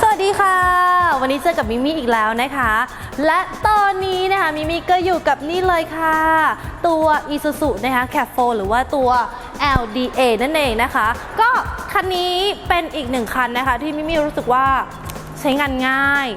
สวัสดีค่ะ วันนี้เจอกับมิมี่อีกแล้วนะคะ และตอนนี้นะคะมิมี่ก็อยู่กับนี่เลยค่ะ ตัว Isuzu นะคะ c a p 4หรือว่าตัว LDA นั่นเองนะคะ ก็คันนี้เป็นอีกหนึ่งคันนะคะ ที่มิมี่รู้สึกว่าใช้งานง่าย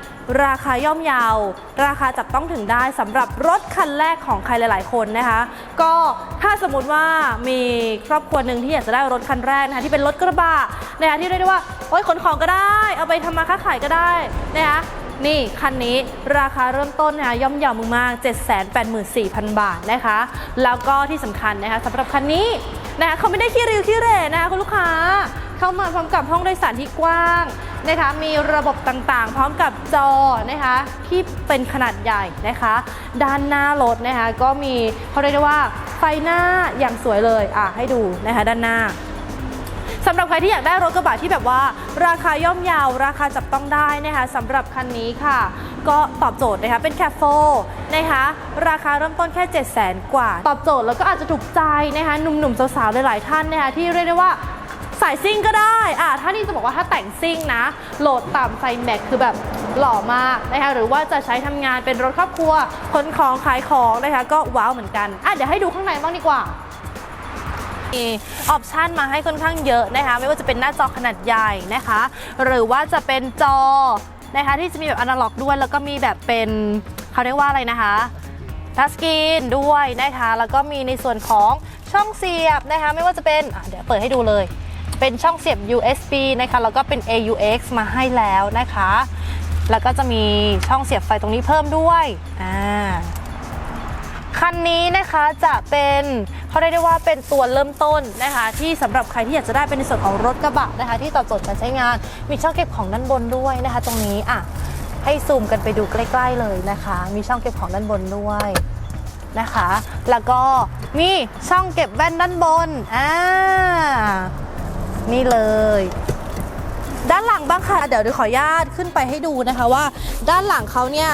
ราคาย่อมเยาว ราคาจับต้องถึงได้สำหรับรถคันแรกของใครหลาย ๆ คนนะคะ ก็ถ้าสมมติว่ามีครอบครัวหนึ่งที่อยากจะได้รถคันแรกนะคะที่เป็นรถกระบะนะคะที่เรียกได้ว่าโอ๊ยขนของก็ได้ เอาไปทำมาค้าขายก็ได้นะคะนี่ คันนี้ราคาเริ่มต้นนะคะย่อมเยาวมากๆ 784,000 บาทนะคะ แล้วก็ที่สำคัญนะคะสำหรับคันนี้นะคะเขาไม่ได้ขี้ริ้วขี้เหร่นะคะคุณลูกค้า เข้ามาพร้อมกับห้องโดยสารที่กว้าง นะคะมีระบบต่างๆ พร้อมกับจอนะคะที่เป็นขนาดใหญ่นะคะ ด้านหน้ารถนะคะก็มีเขาเรียกได้ว่าไฟหน้าอย่างสวยเลยอะให้ดูนะคะด้านหน้าสำหรับใครที่อยากได้รถกระบะที่แบบว่า ราคาย่อมเยาว ราคาจับต้องได้นะคะสำหรับคันนี้ค่ะ ก็ตอบโจทย์นะคะเป็นแคปโฟนะคะ ราคาเริ่มต้นแค่ 7 0 0 0 0 0 กว่า ตอบโจทย์แล้วก็อาจจะถูกใจนะคะหนุ่มๆสาวๆหลายๆท่านนะคะที่เรียกได้ว่า สายซิ่งก็ได้อะถ้านี่จะบอกว่าถ้าแต่งซิ่งนะ โหลดต่ำไฟแม็กคือแบบหล่อมากนะคะหรือว่าจะใช้ทำงานเป็นรถครอบครัวขนของขายของนะคะก็ว้าวเหมือนกันอะเดี๋ยวให้ดูข้างในบ้างดีกว่าีออปชันมาให้ค่อนข้างเยอะนะคะ ไม่ว่าจะเป็นหน้าจอขนาดใหญ่นะคะ หรือว่าจะเป็นจอนะคะที่จะมีแบบอนาล็อกด้วยแล้วก็มีแบบเป็นเขาเรียกว่าอะไรนะคะทัชสกรีนด้วยนะคะ แล้วก็มีในส่วนของช่องเสียบนะคะ ไม่ว่าจะเป็นเดี๋ยวเปิดให้ดูเลย เป็นช่องเสียบ USB นะคะแล้วก็เป็น AUX มาให้แล้วนะคะ แล้วก็จะมีช่องเสียบไฟตรงนี้เพิ่มด้วยอ่าคันนี้นะคะจะเป็นเขาเรียกได้ว่าเป็นตัวเริ่มต้นนะคะ ที่สำหรับใครที่อยากจะได้เป็นในส่วนของรถกระบะนะคะ ที่ตอบโจทย์การใช้งาน มีช่องเก็บของด้านบนด้วยนะคะ ตรงนี้อะให้ซูมกันไปดูใกล้ๆเลยนะคะ มีช่องเก็บของด้านบนด้วยนะคะ แล้วก็มีช่องเก็บแว่นด้านบนอ่า นี่เลย ด้านหลังบ้างค่ะ เดี๋ยวดี๋ยวขออนุญาตขึ้นไปให้ดูนะคะว่า ด้านหลังเขาเนี่ย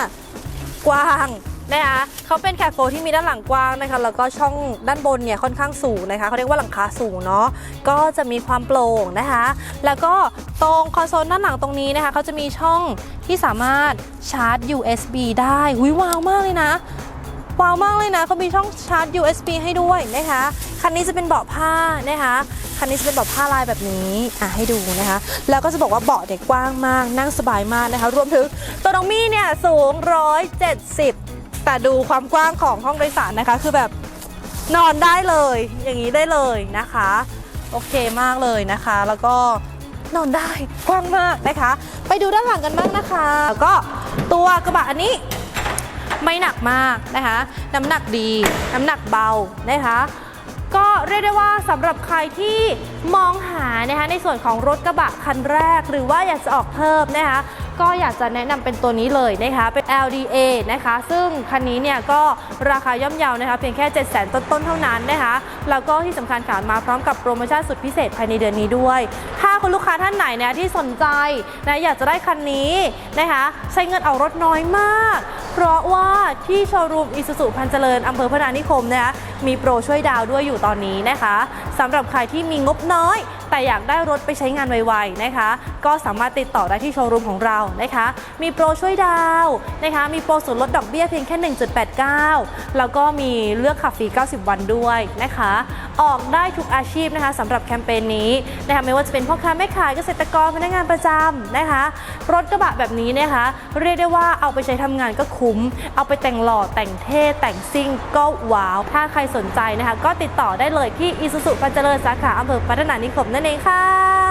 กว้างนะคะเขาเป็นแคปโฟที่มีด้านหลังกว้างนะคะแล้วก็ช่องด้านบนเนี่ยค่อนข้างสูงนะคะเขาเรียกว่าหลังคาสูงเนาะก็จะมีความโปร่งนะคะ แล้วก็ตรงคอนโซลด้านหลังตรงนี้นะคะเขาจะมีช่องที่สามารถชาร์จ USB ได้หุยว้าวมากเลยนะ ว้าวมากเลยนะเขามีช่องชาร์จ USB ให้ด้วยนะคะ คันนี้จะเป็นเบาะผ้านะคะ คันนี้จะเป็นเบาะผ้าลายแบบนี้อะให้ดูนะคะ แล้วก็จะบอกว่าเบาะเนี่ยกว้างมาก นั่งสบายมากนะคะ รวมถึงตัวน้องมี่เนี่ยสูง 170 แต่ดูความกว้างของห้องโดยสารนะคะ คือแบบนอนได้เลย อย่างนี้ได้เลยนะคะ โอเคมากเลยนะคะ แล้วก็นอนได้กว้างมากนะคะ ไปดูด้านหลังกันบ้างนะคะ แล้วก็ตัวกระบะอันนี้ ไม่หนักมากนะคะ น้ำหนักดี น้ำหนักเบานะคะ ก็เรียกได้ว่าสำหรับใครที่มองหานะคะในส่วนของรถกระบะคันแรก หรือว่าอยากจะออกเพิ่มนะคะ ก็อยากจะแนะนำเป็นตัวนี้เลยนะคะเป็น LDA นะคะซึ่งคันนี้เนี่ยก็ราคาย่อมเยานะคะเพียงแค่7 0 0 0 0 0ต้นๆเท่านั้นนะคะแล้วก็ที่สำคัญค่ะมาพร้อมกับโปรโมชั่นสุดพิเศษภายในเดือนนี้ด้วย ถ้าคุณลูกค้าท่านไหนนะที่สนใจนะอยากจะได้คันนี้นะคะใช้เงินเอารถน้อยมาก เพราะว่าที่โชว์รูมอิสุสุพันเจริญอำเภอพนานิคมนะคะมีโปรช่วยดาวด้วยอยู่ตอนนี้นะคะสำหรับใครที่มีงบน้อย แต่อยากได้รถไปใช้งานไวๆนะคะ ก็สามารถติดต่อได้ที่โชว์รูมของเรานะคะ มีโปรช่วยดาวนะคะ มีโปรส่วนลดดอกเบี้ยเพียงแค่ 1.89 แล้วก็มีเลือกขับฟรี 90 วันด้วยนะคะ ออกได้ทุกอาชีพนะคะสำหรับแคมเปญนี้นะคะไม่ว่าจะเป็นพ่อค้าแม่ขายเกษตรกรพนักงานประจำนะคะ รถกระบะแบบนี้นะคะ เรียกได้ว่าเอาไปใช้ทำงานก็คุ้ม เอาไปแต่งหล่อแต่งเท่แต่งซิ่งก็ว้าว ถ้าใครสนใจนะคะ ก็ติดต่อได้เลยที่อิสุสุพันเจริญสาขาอำเภอพัฒนานิคมนั่นเองค่ะ